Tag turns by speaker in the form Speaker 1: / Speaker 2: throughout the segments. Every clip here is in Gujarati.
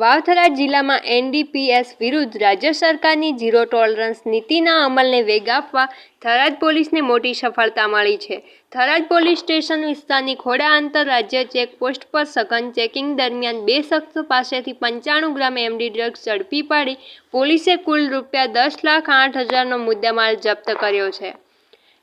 Speaker 1: વાવથરા જિલ્લામાં એનડીપીએસ વિરુદ્ધ રાજ્ય સરકારની ઝીરો ટોલરન્સ નીતિના અમલને વેગ આપવા થરાદ પોલીસને મોટી સફળતા મળી છે. થરાદ પોલીસ સ્ટેશન વિસ્તારની ખોડા આંતરરાજ્ય ચેકપોસ્ટ પર સઘન ચેકિંગ દરમિયાન બે શખ્સો પાસેથી પંચાણું ગ્રામ એમડી ડ્રગ્સ ઝડપી પાડી પોલીસે કુલ રૂપિયા દસ લાખ આઠ હજારનો મુદ્દામાલ જપ્ત કર્યો છે.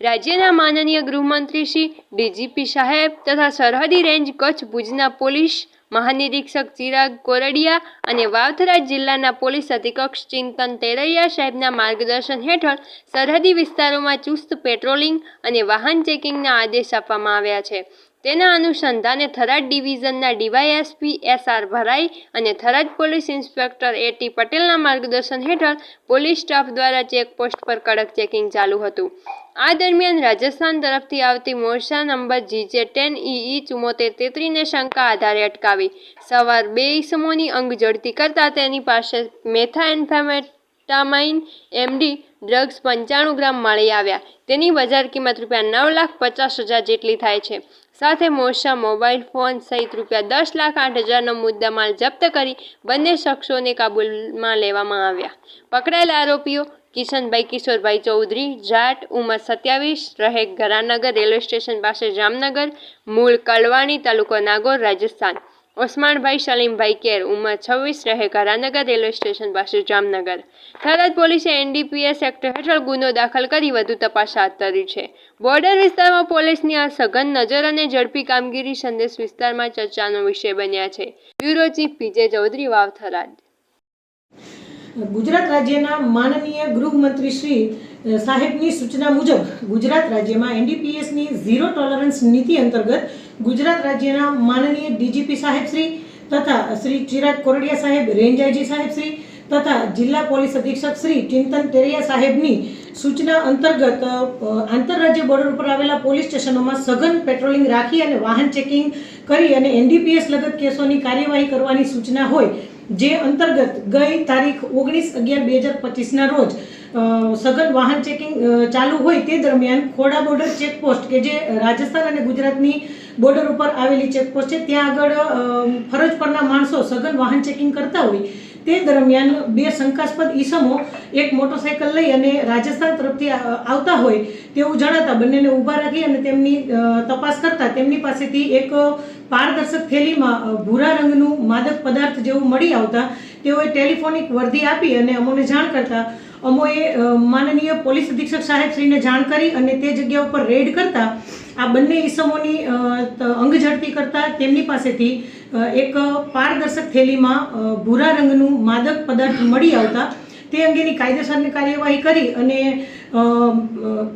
Speaker 1: રાજ્યના માનનીય ગૃહમંત્રી શ્રી ડીજીપી સાહેબ તથા સરહદી રેન્જ કચ્છ ભુજના પોલીસ મહાનિરીક્ષક ચિરાગ કોરડિયા અને વાવથરા જિલ્લાના પોલીસ અધિક્ષક ચિંતન તેરૈયા સાહેબના માર્ગદર્શન હેઠળ સરહદી વિસ્તારોમાં ચુસ્ત પેટ્રોલિંગ અને વાહન ચેકિંગના આદેશ આપવામાં આવ્યા છે. તેના અનુસંધાને થરાદ ડિવિઝનના ડીવાયએસપી એસ આર ભરાઈ અને Tharad police inspector A T પટેલના માર્ગદર્શન હેઠળ પોલીસ સ્ટાફ દ્વારા ચેકપોસ્ટ પર કડક ચેકિંગ ચાલુ હતું. આ દરમિયાન રાજસ્થાન તરફથી આવતી મોરસા નંબર જીજે ટેન ઈ ચુમ્મોતેર તેત્રીને શંકા આધારે અટકાવી. સવાર બે ઈસમોની અંગ જડતી કરતા તેની પાસે મેથા એન્ફેમેટામાઇન એમડી ડ્રગ્સ પંચાણું ગ્રામ મળી આવ્યા. તેની બજાર કિંમત રૂપિયા નવ લાખ પચાસ હજાર જેટલી થાય છે. સાથે મોરસા મોબાઈલ ફોન સહિત રૂપિયા દસ લાખ આઠ હજારનો મુદ્દામાલ જપ્ત કરી બંને શખ્સોને કાબૂલમાં લેવામાં આવ્યા. પકડાયેલા આરોપીઓ કિશનભાઈ કિશોરભાઈ ચૌધરી, જાટ, ઉંમર સત્યાવીસ રહે ઘરાનગર, રેલવે સ્ટેશન પાસે જામનગર, મૂળ કલવાણી તાલુકો નાગોર, રાજસ્થાન. ઓસમાણભાઈ સલીમભાઈ કેર, ઉંમર છવ્વીસ રહે કરાનગર રેલવે સ્ટેશન પાસે જામનગર. થરાદ પોલીસે એનડીપીએસ એક્ટ હેઠળ ગુનો દાખલ કરી વધુ તપાસ હાથ ધરી છે. બોર્ડર વિસ્તારમાં પોલીસની આ સઘન નજર અને ઝડપી કામગીરી સંદેશ વિસ્તારમાં ચર્ચાનો વિષય બન્યા છે. Bureau chief PJ Chaudhary Vav Tharad.
Speaker 2: Gujarat રાજ્યના માનનીય ગૃહમંત્રી શ્રી સાહેબની સૂચના મુજબ ગુજરાત રાજ્યમાં એનડીપીએસની ઝીરો ટોલરન્સ નીતિ અંતર્ગત ગુજરાત રાજ્યના માનનીય ડીજીપી સાહેબ શ્રી તથા શ્રી ચિરાગ કોરડિયા સાહેબ રેન્જ આઈજી સાહેબ શ્રી તથા જિલ્લા પોલીસ અધિક્ષક શ્રી ચિંતન તેરિયા સાહેબની સૂચના અંતર્ગત આંતરરાજ્ય બોર્ડર ઉપર આવેલા પોલીસ સ્ટેશનોમાં સઘન પેટ્રોલિંગ રાખી અને વાહન ચેકિંગ કરી અને એનડીપીએસ લગત કેસોની કાર્યવાહી કરવાની સૂચના હોય, જે અંતર્ગત ગઈ તારીખ ઓગણીસ અગિયાર બે હજાર પચીસના રોજ સઘન વાહન ચેકિંગ ચાલુ હોય તે દરમિયાન ખોડા બોર્ડર ચેકપોસ્ટ કે જે રાજસ્થાન અને ગુજરાતની બોર્ડર ઉપર આવેલી ચેકપોસ્ટ છે, ત્યાં આગળ ફરજ પરના માણસો સઘન વાહન ચેકિંગ કરતા હોય તે દરમિયાન બે શંકાસ્પદ ઈસમો એક મોટરસાઇકલ લઈ અને રાજસ્થાન તરફથી આવતા હોય તેવું જણાતા બંનેને ઊભા રાખી અને તેમની તપાસ કરતા તેમની પાસેથી એક પારદર્શક થેલીમાં ભૂરા રંગનું માદક પદાર્થ જેવું મળી આવતા તેઓએ ટેલિફોનિક વર્દી આપી અને અમોને જાણ કરતા અમોએ માનનીય પોલીસ અધિક્ષક સાહેબશ્રીને જાણ કરી અને તે જગ્યા ઉપર રેડ કરતા આ બંને ઈસમોની અંગઝડતી કરતા તેમની પાસેથી એક પારદર્શક થેલીમાં ભૂરા રંગનું માદક પદાર્થ મળી આવતા તે અંગેની કાયદેસરની કાર્યવાહી કરી અને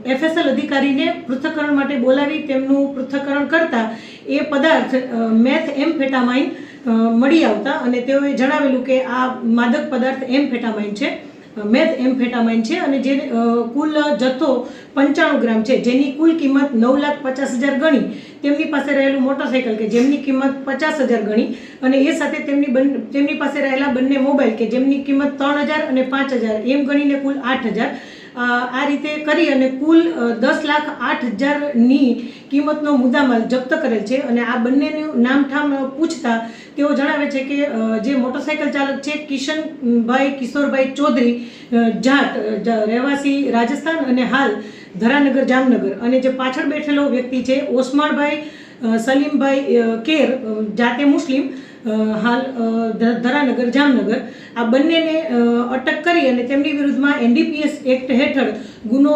Speaker 2: એફએસએલ અધિકારીને પૃથ્થકરણ માટે બોલાવી તેમનું પૃથ્થકરણ કરતા એ પદાર્થ મેથ એમ્ફેટામાઇન અ, મળી આવતા અને તેઓએ જણાવેલું કે આ માદક પદાર્થ એમ્ફેટામાઇન છે. મેથ એમ્ફેટામાઇન છે અને જે કુલ જથ્થો પંચાણું ગ્રામ છે. જેની કુલ કિંમત નવ લાખ પચાસ હજાર ગણી. તેમની પાસે રહેલું મોટરસાઇકલ કે જેમની કિંમત પચાસ હજાર ગણી અને એ સાથે તેમની તેમની પાસે રહેલા બંને મોબાઈલ કે જેમની કિંમત ત્રણ હજાર અને પાંચ હજાર એમ ગણીને કુલ આઠ હજાર. આ રીતે કરી અને કુલ દસ લાખ આઠ હજારની કિંમતનો મુદ્દામાલ જપ્ત કરેલ છે અને આ બંનેનું નામઠામ પૂછતા તેઓ જણાવે છે કે જે મોટરસાયકલ ચાલક છે કિશનભાઈ કિશોરભાઈ ચૌધરી જાટ રહેવાસી રાજસ્થાન અને હાલ ધરાનગર જામનગર અને જે પાછળ બેઠેલો વ્યક્તિ છે ઓસમાણભાઈ સલીમભાઈ કેર જાતે મુસ્લિમ હાલ ધરાનગર, જામનગર. આ બંનેને અટક કરી અને તેમની વિરુદ્ધમાં એનડીપીએસ એક્ટ હેઠળ ગુનો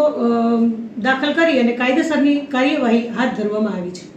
Speaker 2: દાખલ કરી અને કાયદેસરની કાર્યવાહી હાથ ધરવામાં આવી છે.